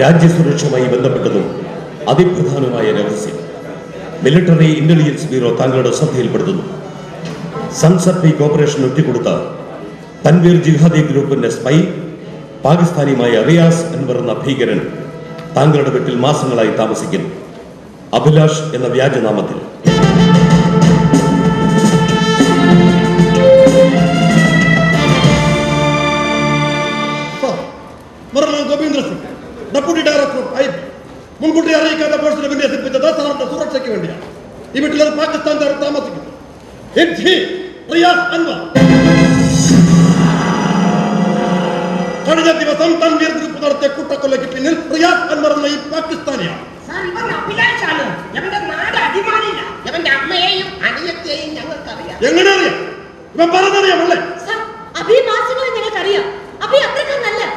രാജ്യസുരക്ഷയുമായി ബന്ധപ്പെട്ടതും അതിപ്രധാനമായ രഹസ്യം. Military intelligence bureau താങ്കളുടെ ശ്രദ്ധയിൽപ്പെടുത്തുന്നു. സൺസപ്പി കോർപ്പറേഷൻ ഒറ്റിക്കൊടുത്ത തൻവീർ ജിഹാദി ഗ്രൂപ്പിന്റെ സ്പൈ പാകിസ്ഥാനിയുമായ റിയാസ് അൻവർ എന്ന ഭീകരൻ താങ്കളുടെ വീട്ടിൽ മാസങ്ങളായി താമസിക്കുന്നു. അഭിലാഷ് എന്ന വ്യാജനാമത്തിൽ. ഡെപ്യൂട്ടി ഡയറക്ടർ ഐ മുൻകൂട്ടി അറിയിക്കാത്ത പോസ്റ്റിനെ വിന്യസിപ്പിച്ചത് സാറിന്റെ സുരക്ഷയ്ക്ക് വേണ്ടിയാണ്. ഈ വീട്ടിൽ ഒരു പാകിസ്ഥാൻകാർ താമസിക്കുന്നു. റിയാസ് അൻവർ. കഴിഞ്ഞ ദിവസം തൻവീർ ഗ്രൂപ്പ് നടത്തിയ കൂട്ടക്കൊലയ്ക്ക് പിന്നിൽ റിയാസ് അൻവർ എന്ന ഈ പാകിസ്ഥാനിയാണ്. എങ്ങനെ അറിയാം? ഇവൻ പറഞ്ഞറിയാമല്ലേ സർ, അഭി മാസങ്ങളെ ഞങ്ങൾക്കറിയാം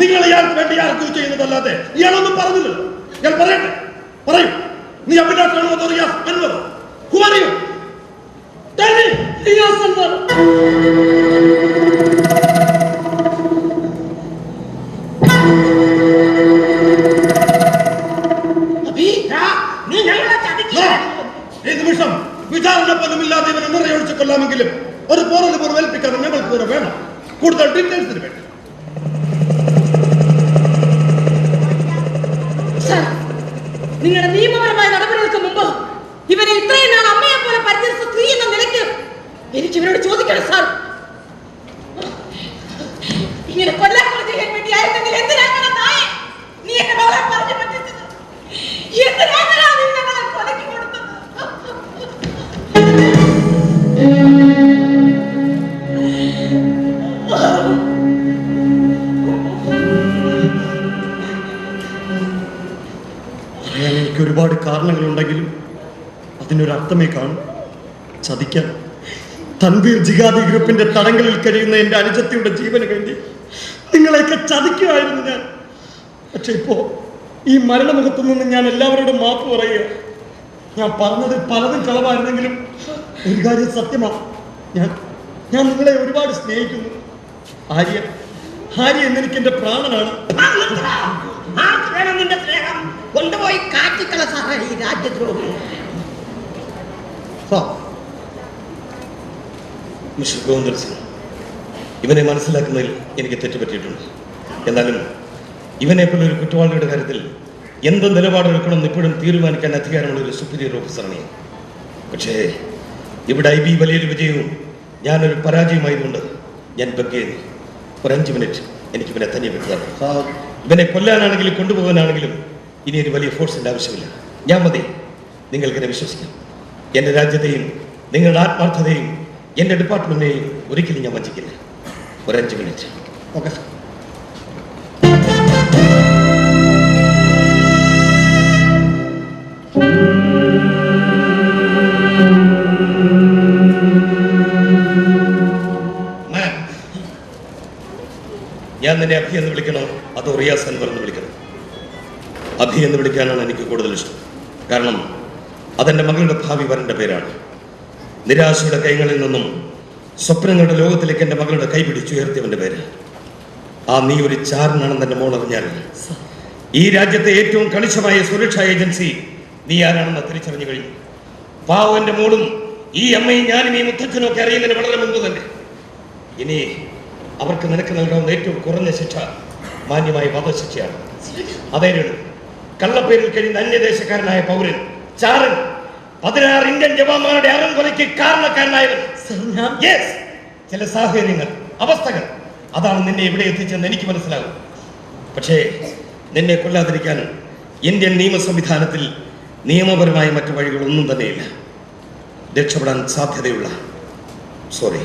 നിങ്ങൾ ഇയാൾക്ക് വേണ്ടി ആർക്കും ചെയ്യുന്നതല്ലാതെ ഇയാളൊന്നും പറഞ്ഞില്ലല്ലോ. ഇയാൾ പറയട്ടെ? പറയൂ. നീ അഭിലാഷാണോ അതോ Riyas? are you? Tell me. Riyas ഇവരോട് ചോദിക്കണം സാർ. ഇങ്ങനെ കൊല്ലാക്കൊല ചെയ്യാൻ വേണ്ടിയായിരുന്നെങ്കിൽ എന്തിനാണ് നായ? നീ എന്റെ മകളെ പറഞ്ഞു പറ്റിച്ചത്? എന്തിനാണ് നീ ഞങ്ങളെ കൊടുത്തത്? എനിക്ക് ഒരുപാട് കാരണങ്ങളുണ്ടെങ്കിലും അതിനൊരർത്ഥമേ കാണും. ചതിക്കാൻ തൻവീർ ജിഗാദി ഗ്രൂപ്പിന്റെ തടങ്കലിൽ കഴിയുന്ന എന്റെ അനുജത്തിയുടെ ജീവന് വേണ്ടി നിങ്ങളെയൊക്കെ ചതിക്കുമായിരുന്നു ഞാൻ. പക്ഷെ ഇപ്പോ ഈ മരണമുഖത്തു നിന്ന് ഞാൻ എല്ലാവരോടും മാപ്പ് പറയുക. ഞാൻ പറഞ്ഞത് പലതും കളവായിരുന്നെങ്കിലും ഒരു കാര്യം സത്യമാണ് ഞാൻ ഞാൻ നിങ്ങളെ ഒരുപാട് സ്നേഹിക്കുന്നു. ആര്യ ആര്യ എന്നെനിക്ക് എന്റെ പ്രാണനാണ്. കൊണ്ടുപോയി കാറ്റിക്കള സാറേ ഈ രാജ്യദ്രോഹി. മിസ്റ്റർ ഗോവിന്ദർ സിംഗ്. ഇവനെ മനസ്സിലാക്കുന്നതിൽ എനിക്ക് തെറ്റുപറ്റിയിട്ടുണ്ട്. എന്നാലും ഇവനെ പോലെ ഒരു കുറ്റവാളിയുടെ കാര്യത്തിൽ എന്ത് നിലപാടെടുക്കണമെന്ന് ഇപ്പോഴും തീരുമാനിക്കാൻ അധികാരമുള്ള ഒരു സുപ്പീരിയർ ഓഫീസറാണ് ഞാൻ. പക്ഷേ ഇവിടെ ഐ ബി വലിയൊരു വിജയവും ഞാനൊരു പരാജയമായതുകൊണ്ട് ഞാൻ ബഗ്ഗേന്നു ഒരു അഞ്ച് മിനിറ്റ് എനിക്ക് ഇവനെ തന്നെ സാർ ഇവനെ കൊല്ലാനാണെങ്കിലും കൊണ്ടുപോകാനാണെങ്കിലും ഇനി ഒരു വലിയ ഫോഴ്സിന്റെ ആവശ്യമില്ല. ഞാൻ മതി. നിങ്ങൾക്കെന്നെ വിശ്വസിക്കാം. എന്റെ രാജ്യത്തെയും നിങ്ങളുടെ ആത്മാർത്ഥതയും എന്റെ ഡിപ്പാർട്ട്മെന്റ് ഒരിക്കലും ഞാൻ വഞ്ചിക്കില്ല. ഒരഞ്ച് മിനിറ്റ് ഓക്കെ സാർ ഞാൻ നിന്നെ അഭി എന്ന് വിളിക്കണോ? അതോ റിയാസ് അൻവർ എന്ന് വിളിക്കണോ? അഭി എന്ന് വിളിക്കാനാണ് എനിക്ക് കൂടുതൽ ഇഷ്ടം. കാരണം അതെന്റെ മകളുടെ ഭാവി വരന്റെ പേരാണ്. നിരാശയുടെ കൈകളിൽ നിന്നും സ്വപ്നങ്ങളുടെ ലോകത്തിലേക്ക് എന്റെ മകളുടെ കൈ പിടിച്ചുയർത്തിയവന്റെ പേര്. ആ നീ ഒരു ചാരനാണെന്ന് എന്റെ മോൾ അറിഞ്ഞാൽ ഈ രാജ്യത്തെ ഏറ്റവും കണിശമായ സുരക്ഷാ ഏജൻസി നീ ആരാണെന്ന് തിരിച്ചറിഞ്ഞു കഴിഞ്ഞു പാവന്റെ മോളും ഈ അമ്മയും ഞാനും ഈ മുത്തച്ഛനും ഒക്കെ അറിയുന്നതിന് വളരെ മുമ്പ് തന്നെ. ഇനി അവർക്ക് നിനക്ക് നൽകാവുന്ന ഏറ്റവും കുറഞ്ഞ ശിക്ഷ മാന്യമായ വധശിക്ഷയാണ്. അതേ കള്ളപ്പേരിൽ കഴിയുന്ന അന്യദേശക്കാരനായ പൗരൻ ചാരൻ പതിനാറ് ഇന്ത്യൻ ജവാന്മാരുടെ അറം കൊലയ്ക്ക് കാരണക്കാരനായവൻ. യെസ് ചില സാഹചര്യങ്ങൾ അവസ്ഥകൾ. അതാണ് നിന്നെ ഇവിടെ എത്തിച്ചെന്ന് എനിക്ക് മനസ്സിലാകും പക്ഷേ നിന്നെ കൊല്ലാതിരിക്കാൻ ഇന്ത്യൻ നിയമ സംവിധാനത്തിൽ നിയമപരമായ മറ്റു വഴികളൊന്നും തന്നെയില്ല. രക്ഷപ്പെടാൻ സാധ്യതയുള്ള സോറി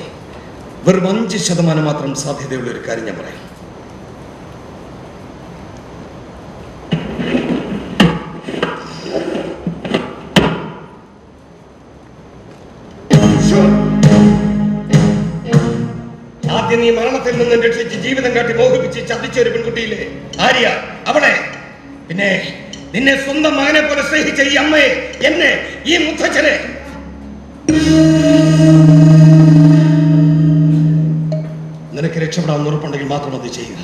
വെറും അഞ്ച് ശതമാനം മാത്രം സാധ്യതയുള്ള ഒരു കാര്യം ഞാൻ പറയാം. നിന്ന് രക്ഷിച്ച് ജീവിതം കാട്ടി മോഹിപ്പിച്ച് ചതിച്ച ഒരു പെൺകുട്ടിയില്ലേ? ആര്യ അവളെ. പിന്നെ നിന്നെ സ്വന്തം മകനെ പോലെ സ്നേഹിച്ച ഈ അമ്മയെ എന്നെ ഈ മുത്തച്ഛനെ. നിനക്ക് രക്ഷപ്പെടാൻ ഉറപ്പുണ്ടെങ്കിൽ മാത്രം അത് ചെയ്യുക!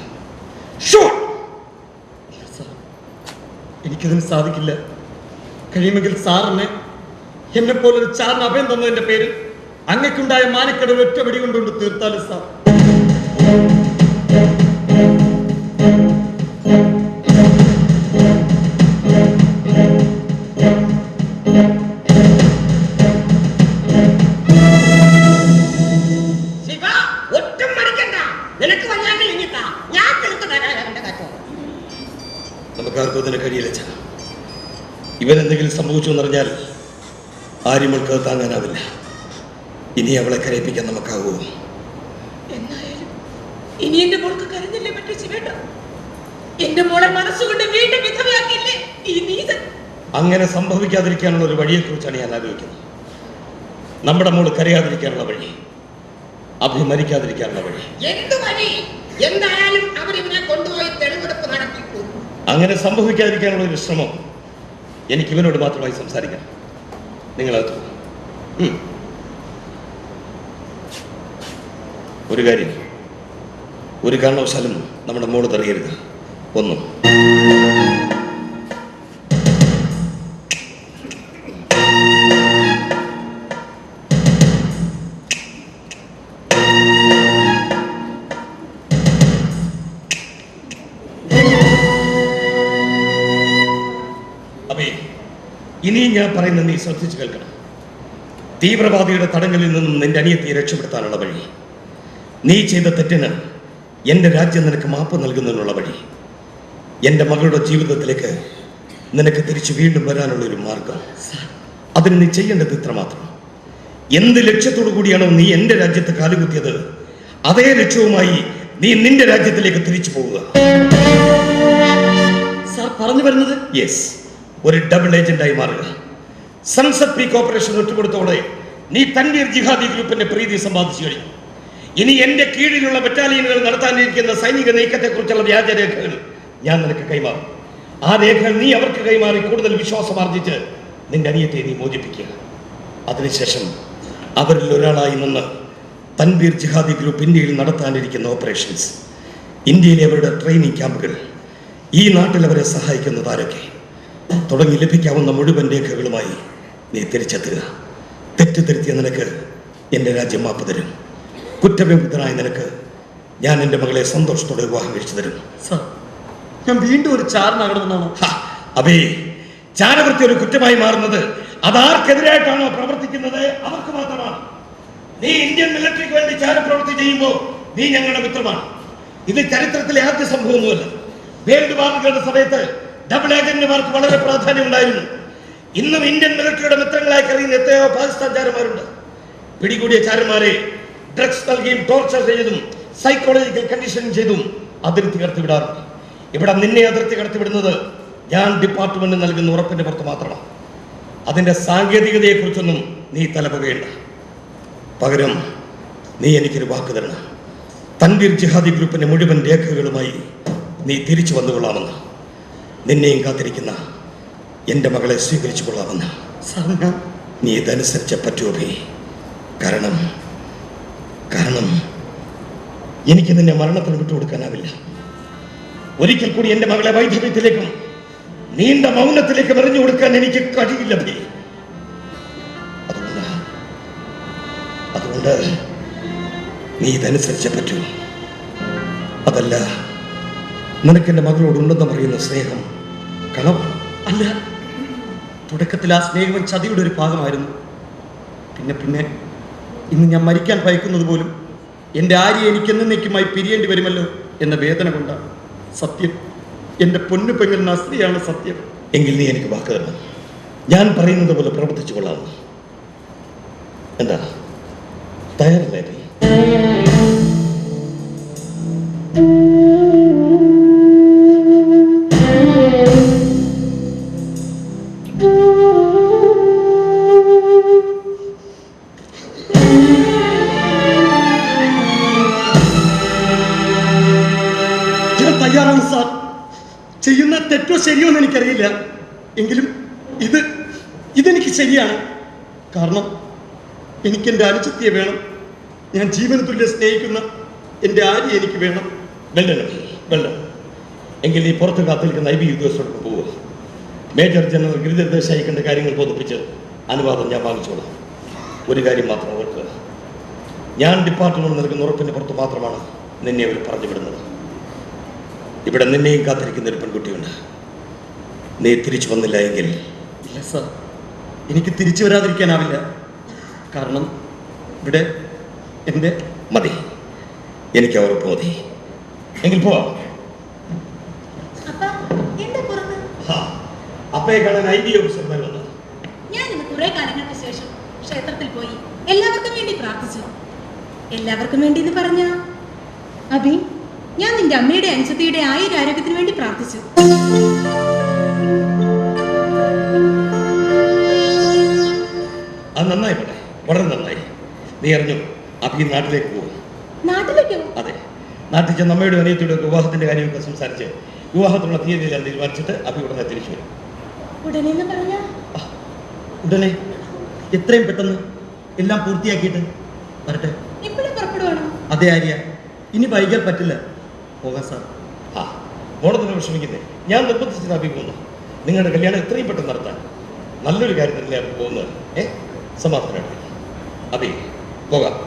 എനിക്കതിന് സാധിക്കില്ല. കഴിയുമെങ്കിൽ സാറിനെ എന്നെ പോലൊരു ചാറിന് അഭയം തന്നതിന്റെ പേരിൽ അങ്ങക്കുണ്ടായ മാനക്കടവ് ഒറ്റ വെടി കൊണ്ടുകൊണ്ട് തീർത്താലും സാർ. നമുക്കാർക്കും അതിന് കഴിയില്ല ചാ ഇവൻ എന്തെങ്കിലും സംഭവിച്ചു എന്നറിഞ്ഞാൽ ആരും അവൾക്ക് താങ്ങാനാവില്ല. ഇനി അവളെ കരയിപ്പിക്കാൻ നമുക്കാവൂ എന്നായാലും ഇനി എന്റെ മോൾക്ക് കരുന്നില്ലേ പറ്റൂ ശിവേട്ട? എന്റെ മോളെ മനസ്സുകൊണ്ട് വീണ്ടും വിധവയാക്കില്ലേ ഈ നീതൻ? അങ്ങനെ സംഭവിക്കാതിരിക്കാനുള്ള ഒരു വഴിയെ കുറിച്ചാണ് ഞാൻ ആലോചിക്കുന്നത്. നമ്മുടെ മോൾ കരയാതിരിക്കാനുള്ള വഴി അഭിമരിക്കാതിരിക്കാനുള്ള വഴി. എന്ത് വഴി? എന്തായാലും കൊണ്ടുപോയി തെളിവെടുപ്പ് അങ്ങനെ സംഭവിക്കാതിരിക്കാനുള്ള ഒരു ശ്രമം എനിക്ക് ഇവനോട് മാത്രമായി സംസാരിക്കാം നിങ്ങളത്. ഒരു കാര്യം ഒരു കാരണവശാലും നമ്മുടെ മോൾ തെറിയരുത് ഒന്നും. ഇനിയും ഞാൻ പറയുന്നത് നീ ശ്രദ്ധിച്ചു കേൾക്കണം. തീവ്രവാദിയുടെ തടങ്കലിൽ നിന്നും നിന്റെ അനിയത്തിയെ രക്ഷപ്പെടുത്താനുള്ള വഴി. നീ ചെയ്ത തെറ്റിന് എന്റെ രാജ്യം നിനക്ക് മാപ്പ് നൽകുന്നതിനുള്ള വഴി. എന്റെ മകളുടെ ജീവിതത്തിലേക്ക് നിനക്ക് തിരിച്ചു വീണ്ടും വരാനുള്ള ഒരു മാർഗം. അതിന് നീ ചെയ്യേണ്ടത് ഇത്രമാത്രം. എന്ത് ലക്ഷ്യത്തോടു കൂടിയാണോ നീ എന്റെ രാജ്യത്ത് കാലുകുത്തിയത് അതേ ലക്ഷ്യവുമായി നീ നിന്റെ രാജ്യത്തിലേക്ക് തിരിച്ചു പോവുക. സാർ പറഞ്ഞു വരുന്നത്? യെസ് ഒരു ഡബിൾ ഏജന്റായി മാറുക. സംസദ് പി കോർപ്പറേഷൻ ഒറ്റുകൊടുത്തോടെ നീ തന്നീർ ജിഹാദി ഗ്രൂപ്പിന്റെ പ്രീതി സമ്പാദിച്ചു കഴിഞ്ഞു. ഇനി എന്റെ കീഴിലുള്ള ബറ്റാലിയനുകൾ നടത്താനിരിക്കുന്ന സൈനിക നീക്കത്തെക്കുറിച്ചുള്ള വ്യാജരേഖകൾ ഞാൻ നിനക്ക് കൈമാറും. ആ രേഖകൾ നീ അവർക്ക് കൈമാറി കൂടുതൽ വിശ്വാസം ആർജിച്ച് നിന്റെ അനിയത്തെ നീ മോചിപ്പിക്കുക. അതിനുശേഷം അവരിൽ ഒരാളായി നിന്ന് തൻവീർ ജിഹാദി ഗ്രൂപ്പ് ഇന്ത്യയിൽ നടത്താനിരിക്കുന്ന ഓപ്പറേഷൻസ് ഇന്ത്യയിലെ അവരുടെ ട്രെയിനിങ് ക്യാമ്പുകൾ ഈ നാട്ടിൽ അവരെ സഹായിക്കുന്നത് ആരൊക്കെ? തുടങ്ങി ലഭിക്കാവുന്ന മുഴുവൻ രേഖകളുമായി നീ തിരിച്ചെത്തുക. തെറ്റ് നിനക്ക് എന്റെ രാജ്യം മാപ്പ് തരും. കുറ്റവിമുക്തനായ നിനക്ക് ഞാൻ എന്റെ മകളെ സന്തോഷത്തോടെ വിവാഹം കഴിച്ചു തരും സാർ ഞാൻ വീണ്ടും ഒരു ചാരനാകണമെന്നാണ്? അബേ ചാരവൃത്തി ഒരു കുറ്റമായി മാറുന്നത് അതാർക്കെതിരായിട്ടാണോ പ്രവർത്തിക്കുന്നത്? അവർക്ക് മാത്രമാണ്. നീ ഇന്ത്യൻ മിലിറ്ററിക്ക് വേണ്ടി ചാരപ്രവൃത്തി ചെയ്യുമ്പോൾ നീ ഞങ്ങളുടെ മിത്രമാണ്. ഇത് ചരിത്രത്തിലെ ആദ്യ സംഭവമൊന്നുമല്ല. വേൾഡ് വാറുകളുടെ സമയത്ത് ഡബിൾ ഏജന്റുമാർക്ക് വളരെ പ്രാധാന്യം ഉണ്ടായിരുന്നു ഇന്നും ഇന്ത്യൻ മിലിറ്ററിയുടെ മിത്രങ്ങളായി കഴിയുന്ന എത്രയോ പാകിസ്ഥാൻ ചാരന്മാരുണ്ട്. പിടികൂടിയ ചാരന്മാരെ ഡ്രഗ്സ് നൽകിയും ടോർച്ചർ ചെയ്തും സൈക്കോളജിക്കൽ കണ്ടീഷൻ ചെയ്തും അതിർത്തി കടത്തി വിടാറുണ്ട്. ഇവിടെ നിന്നെ അതിർത്തി കടത്തി വിടുന്നത് ഞാൻ ഡിപ്പാർട്ട്മെന്റ് നൽകുന്ന ഉറപ്പിന്റെ പുറത്ത് മാത്രമാണ്. അതിന്റെ സാങ്കേതികതയെക്കുറിച്ചൊന്നും നീ തലപുകയണ്ട. പകരം നീ എനിക്കൊരു വാക്ക് തരണം. തൻവീർ ജിഹാദി ഗ്രൂപ്പിന്റെ മുഴുവൻ രേഖകളുമായി നീ തിരിച്ചു വന്നുകൊള്ളാമെന്ന് നിന്നെയും കാത്തിരിക്കുന്ന എന്റെ മകളെ സ്വീകരിച്ചു കൊള്ളാമെന്ന്. നീ ഇതനുസരിച്ച് പറ്റുമോ കാരണം കാരണം എനിക്ക് നിന്നെ മരണത്തിന് വിട്ടുകൊടുക്കാനാവില്ല. ഒരിക്കൽ കൂടി എന്റെ മകളെ വൈധവ്യത്തിലേക്കും നീണ്ട മൗനത്തിലേക്ക് എറിഞ്ഞു കൊടുക്കാൻ എനിക്ക് കഴിയില്ല അതുകൊണ്ട് അതുകൊണ്ട് നീ ഇതനുസരിച്ചേ പറ്റൂ. അതല്ല നിനക്ക് എന്റെ മകളോട് ഉണ്ടെന്ന് പറയുന്ന സ്നേഹം കളവാണ് അല്ല തുടക്കത്തിൽ ആ സ്നേഹം ചതിയുടെ ഒരു ഭാഗമായിരുന്നു. പിന്നെ പിന്നെ? ഇന്ന് ഞാൻ മരിക്കാൻ ഭയക്കുന്നത് പോലും എന്റെ ആര്യ എനിക്ക് എന്നേക്കുമായി പിരിയേണ്ടി വരുമല്ലോ എന്ന വേദന കൊണ്ടാണ്. സത്യം. എന്റെ പൊന്നു പെങ്ങൽ നസ്രിയാണ് സത്യം. എങ്കിൽ നീ എനിക്ക് വാക്ക് തരണം. ഞാൻ പറയുന്നത് പോലെ പ്രവർത്തിച്ചു കൊള്ളാം. എന്താ? തയ്യാറല്ലേ നീ? ചെയ്യുന്ന തെറ്റോ ശരിയോ എന്ന് എനിക്കറിയില്ല. എങ്കിലും ഇത് ഇതെനിക്ക് ശരിയാണ്. കാരണം എനിക്ക് എന്റെ അനുജത്തിയെ വേണം. ഞാൻ ജീവന തുല്യം സ്നേഹിക്കുന്ന എന്റെ ആര്യ എനിക്ക് വേണം. വെള്ളം വെള്ളം എങ്കിൽ ഈ പുറത്ത് കാത്തിരിക്കുന്ന ഐ ബി ഉദ്യോഗസ്ഥരോട് പോവുക. മേജർ ജനറൽ ഗിരിധർ ദേശായി കണ്ട കാര്യങ്ങൾ ബോധിപ്പിച്ച് അനുവാദം ഞാൻ വാങ്ങിച്ചോളാം. ഒരു കാര്യം മാത്രം ഓർക്കുക. ഞാൻ ഡിപ്പാർട്ട്മെന്റ് നൽകുന്ന ഉറപ്പിന് പുറത്ത് മാത്രമാണ് നിന്നെ അവർ പറഞ്ഞു വിടുന്നത്. ഇവിടെ നിന്നെയും കാത്തിരിക്കുന്ന ഒരു പെൺകുട്ടിയുണ്ട്. നീ തിരിച്ചു വന്നില്ല എങ്കിൽ. ഇല്ല സർ. എനിക്ക് തിരിച്ചു വരാതിരിക്കാനാവില്ല. കാരണം ഇവിടെ എന്റെ മതി. എനിക്ക് അവർ മതി. എങ്കിൽ പോവാം. അപ്പയെ കാണാൻ ഐ ഡി ഓഫീസർമാർ വന്നത് ഞാൻ ഇന്ന് കുറെ കാലങ്ങൾക്ക് ശേഷം ക്ഷേത്രത്തിൽ പോയി എല്ലാവർക്കും വേണ്ടി പ്രാർത്ഥിച്ചു. എല്ലാവർക്കും വേണ്ടി എന്ന് പറഞ്ഞ? അഭി ഞാൻ നിന്റെ അമ്മയുടെ അനുസത്തിയുടെ ആയുരാരോഗ്യത്തിന് വേണ്ടി പ്രാർത്ഥിച്ചു. വളരെ നന്നായി. നീ അറിഞ്ഞു? അപ്പൊ ഈ നാട്ടിലേക്ക് പോകും നാട്ടിലേക്കോ? അതെ. നാട്ടിൽ ചെന്ന് അമ്മയുടെ അനിയത്തിയുടെ വിവാഹത്തിന്റെ കാര്യമൊക്കെ സംസാരിച്ച് വിവാഹത്തിനുള്ള തീയതിയെല്ലാം തീരുമാനിച്ചിട്ട് അഭി ഉടനെ തിരിച്ചു വരും. ഉടനെ ഉടനെ. എത്രയും പെട്ടെന്ന് എല്ലാം പൂർത്തിയാക്കിയിട്ട് വരട്ടെ. അതെ ആര്യ. ഇനി വൈകാൻ പറ്റില്ല. പോകാം സാർ. ആ മോളത്തിന് വിഷമിക്കുന്നേ. ഞാൻ നിർബന്ധിച്ചത് അഭി പോകുന്നു നിങ്ങളുടെ കല്യാണം എത്രയും പെട്ടെന്ന് നടത്താൻ. നല്ലൊരു കാര്യം തന്നെയാണ് പോകുന്നത്. ഏ? സമാധാനമായിട്ട് അഭി പോകാം